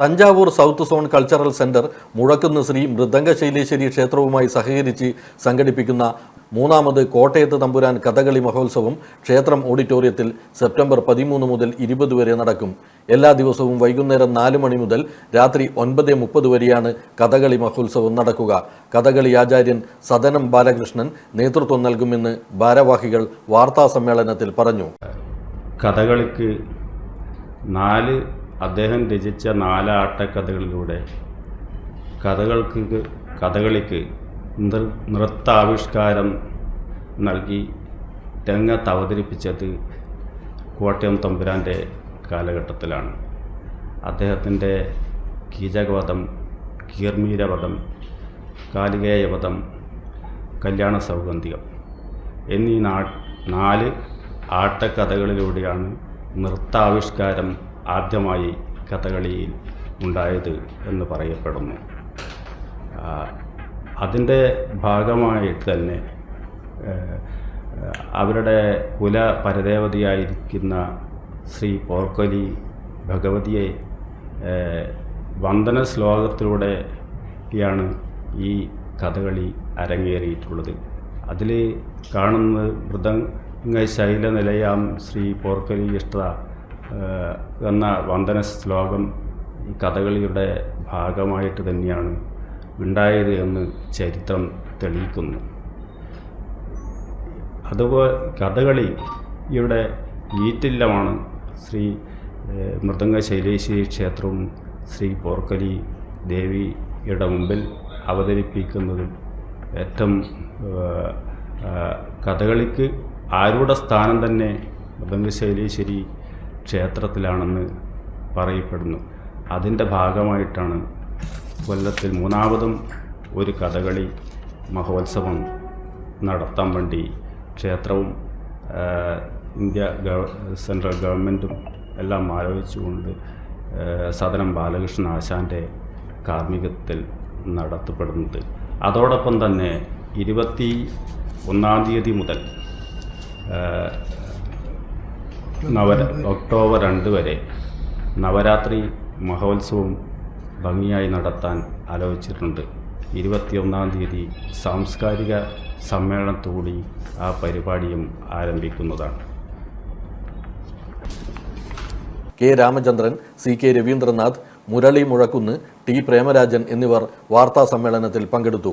Thanjavur south zone cultural centre Muzhakkunnu Sri Mridanga Saileshwari ക്ഷേത്രവുമായി സഹകരിച്ച് സംഘടിപ്പിക്കുന്ന മൂന്നാമത് കോട്ടയത്ത് തമ്പുരാൻ കഥകളി മഹോത്സവം ക്ഷേത്രം ഓഡിറ്റോറിയത്തിൽ സെപ്റ്റംബർ പതിമൂന്ന് മുതൽ ഇരുപത് വരെ നടക്കും. എല്ലാ ദിവസവും വൈകുന്നേരം നാല് മണി മുതൽ രാത്രി ഒൻപത് മുപ്പത് വരെയാണ് കഥകളി മഹോത്സവം നടക്കുക. കഥകളി ആചാര്യൻ സദനം ബാലകൃഷ്ണൻ നേതൃത്വം നൽകുമെന്ന് ഭാരവാഹികൾ വാർത്താസമ്മേളനത്തിൽ പറഞ്ഞു. കഥകളിക്ക് നാല് അദ്ദേഹം രചിച്ച നാലാട്ടക്കഥകളിലൂടെ കഥകൾക്ക് കഥകളിക്ക് നൃ നൃത്താവിഷ്കാരം നൽകി രംഗത്ത് അവതരിപ്പിച്ചത് കോട്ടയം തമ്പുരാന്റെ കാലഘട്ടത്തിലാണ്. അദ്ദേഹത്തിന്റെ കീചകവധം കീർമീരവധം കാലികേയവധം കല്യാണ സൗഗന്ധികം എന്നീ നാ നാല് ആട്ടക്കഥകളിലൂടെയാണ് നൃത്താവിഷ്കാരം ആദ്യമായി കഥകളിയിൽ ഉണ്ടായത് എന്ന് പറയപ്പെടുന്നു. അതിന്റെ ഭാഗമായിട്ട് തന്നെ അവരുടെ കുല പരദേവതയായിരിക്കുന്ന ശ്രീ പോർക്കൊലി ഭഗവതിയെ വന്ദന ശ്ലോകത്തിലൂടെയാണ് ഈ കഥകളി അരങ്ങേറിയിട്ടുള്ളത്. അതിൽ കാണുന്നത് മൃദംഗ ശൈലനിലയാം ശ്രീ പോർക്കലി ഇഷ്ട എന്ന വന്ദന ശ്ലോകം ഈ കഥകളിയുടെ ഭാഗമായിട്ട് തന്നെയാണ് ഉണ്ടായത് എന്ന് ചരിത്രം തെളിയിക്കുന്നു. അതുപോലെ കഥകളി ഇവിടെ ഈറ്റില്ലമാണ് ശ്രീ മൃദംഗ ശൈലേശ്വരി ക്ഷേത്രവും ശ്രീ പോർക്കലി ദേവിയുടെ മുമ്പിൽ അവതരിപ്പിക്കുന്നതും ഏറ്റവും കഥകളിക്ക് ആരുടെ സ്ഥാനം തന്നെ മൃദംഗ ശൈലേശ്വരി ക്ഷേത്രത്തിലാണെന്ന് പറയപ്പെടുന്നു. അതിന്റെ ഭാഗമായിട്ടാണ് കൊല്ലത്തിൽ മൂന്നാമതും ഒരു കഥകളി മഹോത്സവം നടത്താൻ വേണ്ടി ക്ഷേത്രവും ഇന്ത്യ സെൻട്രൽ ഗവൺമെന്റും എല്ലാം ആലോചിച്ചുകൊണ്ട് സദനം ബാലകൃഷ്ണൻ ആശാന്റെ കാർമ്മികത്തിൽ നടത്തപ്പെടുന്നത്. അതോടൊപ്പം തന്നെ ഇരുപത്തി ഒന്നാം തീയതി മുതൽ നവര ഒക്ടോബർ രണ്ട് വരെ നവരാത്രി മഹോത്സവം ഭംഗിയായി നടത്താൻ ആലോചിച്ചിട്ടുണ്ട്. ഇരുപത്തിയൊന്നാം തീയതി സാംസ്കാരിക സമ്മേളനത്തോടി ആ പരിപാടിയും ആരംഭിക്കുന്നതാണ്. K Ramachandran C K Ravindranath Murali Muzhakkunnu T Premarajan എന്നിവർ വാർത്താ സമ്മേളനത്തിൽ പങ്കെടുത്തു.